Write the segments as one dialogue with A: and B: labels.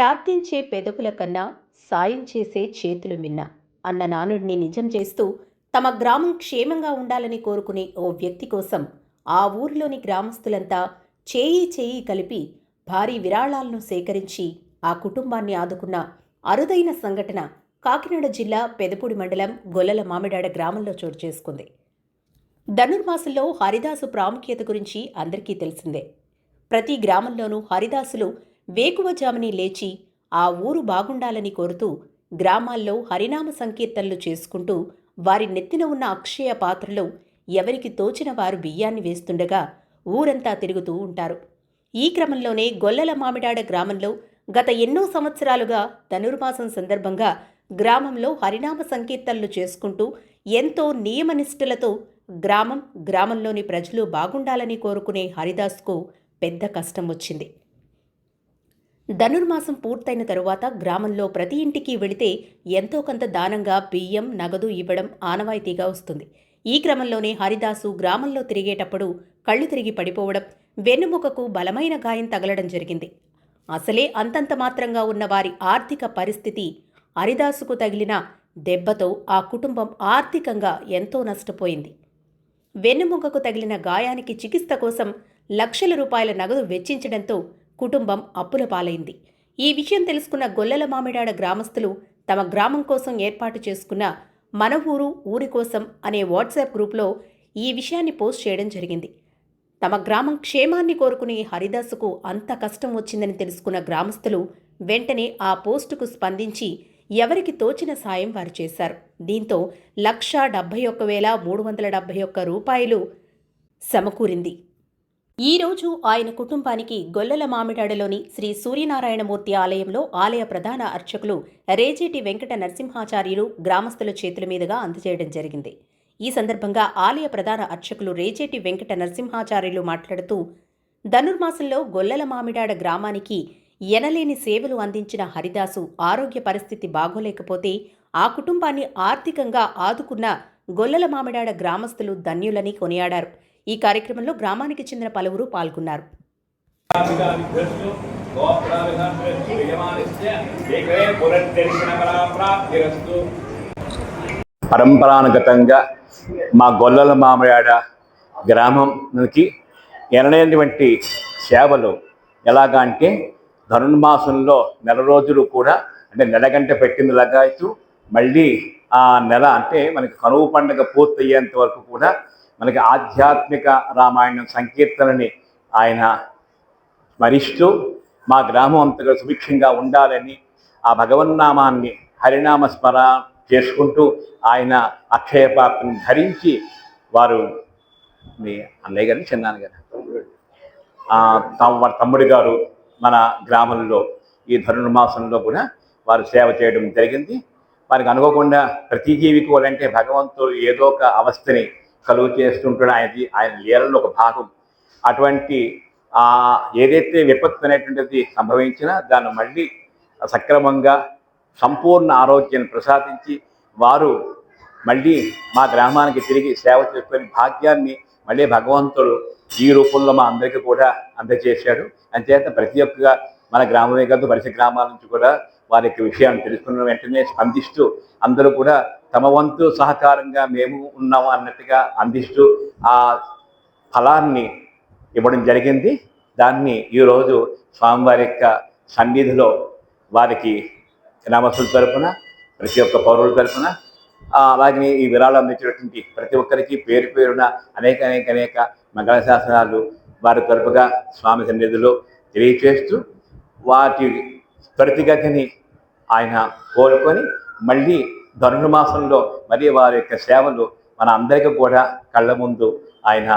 A: ప్రార్థించే పెదవుల కన్నా సాయం చేసే చేతులు మిన్న. అన్న నానుడిని నిజం చేస్తూ తమ గ్రామం క్షేమంగా ఉండాలని కోరుకునే ఓ వ్యక్తి కోసం ఆ ఊరిలోని గ్రామస్తులంతా చేయి చేయి కలిపి భారీ విరాళాలను సేకరించి ఆ కుటుంబాన్ని ఆదుకున్న అరుదైన సంఘటన కాకినాడ జిల్లా పెదపూడి మండలం గొల్లల మామిడాడ గ్రామంలో చోటు చేసుకుంది. ధనుర్మాసంలో హరిదాసు ప్రాముఖ్యత గురించి అందరికీ తెలిసిందే. ప్రతి గ్రామంలోనూ హరిదాసులు వేకువజాముని లేచి ఆ ఊరు బాగుండాలని కోరుతూ గ్రామాల్లో హరినామ సంకీర్తనలు చేసుకుంటూ వారి నెత్తిన ఉన్న అక్షయ పాత్రలో ఎవరికి తోచిన వారు బియ్యాన్ని వేస్తుండగా ఊరంతా తిరుగుతూ ఉంటారు. ఈ క్రమంలోనే గొల్లల మామిడాడ గ్రామంలో గత ఎన్నో సంవత్సరాలుగా ధనుర్మాసం సందర్భంగా గ్రామంలో హరినామ సంకీర్తనలు చేసుకుంటూ ఎంతో నియమనిష్ఠులతో గ్రామం గ్రామంలోని ప్రజలు బాగుండాలని కోరుకునే హరిదాస్కు పెద్ద కష్టం వచ్చింది. ధనుర్మాసం పూర్తయిన తరువాత గ్రామంలో ప్రతి ఇంటికి వెళితే ఎంతో కొంత దానంగా బియ్యం నగదు ఇవ్వడం ఆనవాయితీగా వస్తుంది. ఈ క్రమంలోనే హరిదాసు గ్రామంలో తిరిగేటప్పుడు కళ్ళు తిరిగి పడిపోవడం వెన్నుముకకు బలమైన గాయం తగలడం జరిగింది. అసలే అంతంత మాత్రంగా ఉన్న వారి ఆర్థిక పరిస్థితి హరిదాసుకు తగిలిన దెబ్బతో ఆ కుటుంబం ఆర్థికంగా ఎంతో నష్టపోయింది. వెన్నుముకకు తగిలిన గాయానికి చికిత్స కోసం లక్షల రూపాయల నగదు వెచ్చించడంతో కుటుంబం అప్పుల పాలైంది. ఈ విషయం తెలుసుకున్న గొల్లల మామిడాడ గ్రామస్తులు తమ గ్రామం కోసం ఏర్పాటు చేసుకున్న మన ఊరు ఊరి కోసం అనే వాట్సాప్ గ్రూప్లో ఈ విషయాన్ని పోస్ట్ చేయడం జరిగింది. తమ గ్రామం క్షేమాన్ని కోరుకుని హరిదాసుకు అంత కష్టం వచ్చిందని తెలుసుకున్న గ్రామస్తులు వెంటనే ఆ పోస్టుకు స్పందించి ఎవరికి తోచిన సాయం వారు చేశారు. దీంతో లక్షా డెబ్బై ఒక్క వేల మూడు వందల డెబ్బై ఒక్క రూపాయలు సమకూరింది. ఈ రోజు ఆయన కుటుంబానికి గొల్లల మామిడాడలోని శ్రీ సూర్యనారాయణమూర్తి ఆలయంలో ఆలయ ప్రధాన అర్చకులు రేజేటి వెంకట నరసింహాచార్యులు గ్రామస్తుల చేతుల మీదుగా అందజేయడం జరిగింది. ఈ సందర్భంగా ఆలయ ప్రధాన అర్చకులు రేజేటి వెంకట నరసింహాచార్యులు మాట్లాడుతూ ధనుర్మాసంలో గొల్లల మామిడాడ గ్రామానికి ఎనలేని సేవలు అందించిన హరిదాసు ఆరోగ్య పరిస్థితి బాగోలేకపోతే ఆ కుటుంబాన్ని ఆర్థికంగా ఆదుకున్న గొల్లల మామిడాడ గ్రామస్తులు ధన్యులని కొనియాడారు. ఈ కార్యక్రమంలో గ్రామానికి చెందిన పలువురు పాల్గొన్నారు.
B: పరంపరానుగతంగా మా గొల్లల మామయాడ గ్రామంకి ఎనలేనటువంటి సేవలు ఎలాగా అంటే ధనుర్మాసంలో నెల రోజులు కూడా అంటే నెల గంట పెట్టింది లగాయతూ మళ్ళీ ఆ నెల అంటే మనకి కనువు పండుగ పూర్తయ్యేంత వరకు కూడా మనకి ఆధ్యాత్మిక రామాయణం సంకీర్తనని ఆయన స్మరిస్తూ మా గ్రామం అంతగా సుభిక్షంగా ఉండాలని ఆ భగవన్నామాన్ని హరినామ స్మర చేసుకుంటూ ఆయన అక్షయ పాత్రను ధరించి వారు మీ అన్నయ్య గారిని చిన్నాన్న గారు వారి తమ్ముడు గారు మన గ్రామంలో ఈ ధనుర్మాసంలో కూడా వారు సేవ చేయడం జరిగింది. వారికి అనుకోకుండా ప్రతి జీవికి వాళ్ళంటే భగవంతుడు ఏదో ఒక అవస్థని కలుగు చేస్తుంటాడు. ఆయన ఆయన లీలలో ఒక భాగం. అటువంటి ఏదైతే విపత్తు అనేటువంటిది సంభవించినా దాన్ని మళ్ళీ సక్రమంగా సంపూర్ణ ఆరోగ్యాన్ని ప్రసాదించి వారు మళ్ళీ మా గ్రామానికి తిరిగి సేవ చేసుకునే భాగ్యాన్ని మళ్ళీ భగవంతుడు ఈ రూపంలో మా అందరికీ కూడా అందజేశాడు. అంచేత ప్రతి ఒక్క మన గ్రామమే కాదు పరిసర గ్రామాల నుంచి కూడా వారి యొక్క విషయాన్ని తెలుసుకున్న వెంటనే స్పందిస్తూ అందరూ కూడా తమ వంతు సహకారంగా మేము ఉన్నాము అన్నట్టుగా అందిస్తూ ఆ ఫలాన్ని ఇవ్వడం జరిగింది. దాన్ని ఈరోజు స్వామివారి యొక్క సన్నిధిలో వారికి గ్రామస్తుల తరపున ప్రతి ఒక్క పౌరుల తరపున అలాగే ఈ విరాళం అందించినటువంటి ప్రతి ఒక్కరికి పేరు పేరున అనేక అనేక అనేక మంగళ శాసనాలు వారి తరపుగా స్వామి సన్నిధిలో తెలియచేస్తూ వాటి త్వరితగతిని ఆయన కోరుకొని మళ్ళీ ధనుర్మాసంలో మరి వారి యొక్క సేవలు మన అందరికీ కూడా కళ్ళ ముందు ఆయన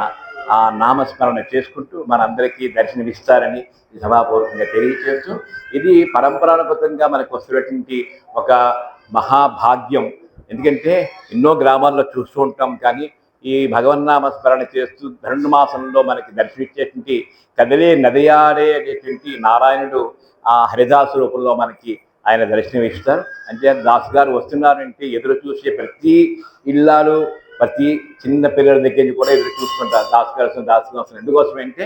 B: ఆ నామస్మరణ చేసుకుంటూ మనందరికీ దర్శనమిస్తారని సభాపూర్వకంగా తెలియచేస్తూ ఇది పరంపరానుగతంగా మనకు వస్తున్నటువంటి ఒక మహాభాగ్యం. ఎందుకంటే ఎన్నో గ్రామాల్లో చూస్తూ ఉంటాం కానీ ఈ భగవన్నామ స్మరణ చేస్తూ ధనుర్మాసంలో మనకి దర్శనమిచ్చేటువంటి కదిలే నదియాడే అనేటువంటి నారాయణుడు ఆ హరిదాసు రూపంలో మనకి ఆయన దర్శనం ఇస్తారు. అంటే దాసు గారు వస్తున్నారంటే ఎదురు చూసే ప్రతి ఇల్లాలు ప్రతి చిన్న పిల్లల దగ్గర నుంచి కూడా ఎదురు చూస్తుంటారు. దాస్ గారు దాస్ దాసు గారు ఎందుకోసం అంటే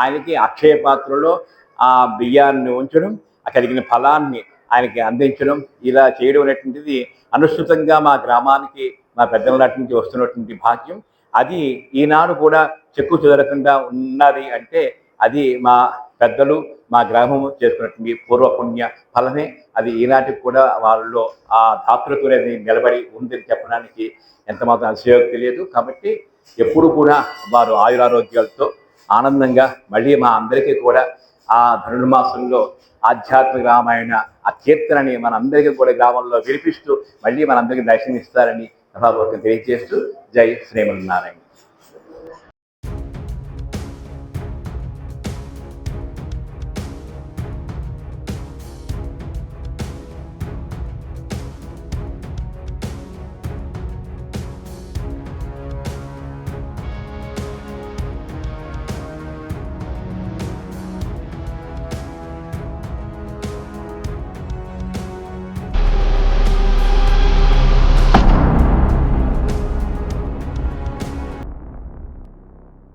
B: ఆయనకి అక్షయ పాత్రలో ఆ బియ్యాన్ని ఉంచడం కలిగిన ఫలాన్ని ఆయనకి అందించడం ఇలా చేయడం అనేటువంటిది అనుసృతంగా మా గ్రామానికి మా పెద్దల నాటి నుంచి వస్తున్నటువంటి భాగ్యం. అది ఈనాడు కూడా చెక్కు చెదరకుండా ఉన్నది అంటే అది మా పెద్దలు మా గ్రామము చేసుకున్నటువంటి పూర్వపుణ్య ఫలమే. అది ఈనాటికి కూడా వాళ్ళలో ఆ ధాతృత్వం అనేది నిలబడి ఉందని చెప్పడానికి ఎంత మాత్రం అతిశయోక్తి లేదు కాబట్టి ఎప్పుడు కూడా వారు ఆయురారోగ్యాలతో ఆనందంగా మళ్ళీ మా అందరికీ కూడా ఆ ధనుర్మాసంలో ఆధ్యాత్మిక రామాయణ ఆ కీర్తనని మనందరికీ కూడా గ్రామంలో వినిపిస్తూ మళ్ళీ మనందరికీ దర్శనమిస్తారని సభాపూర్వకం తెలియజేస్తూ జై శ్రీమన్నారాయణ.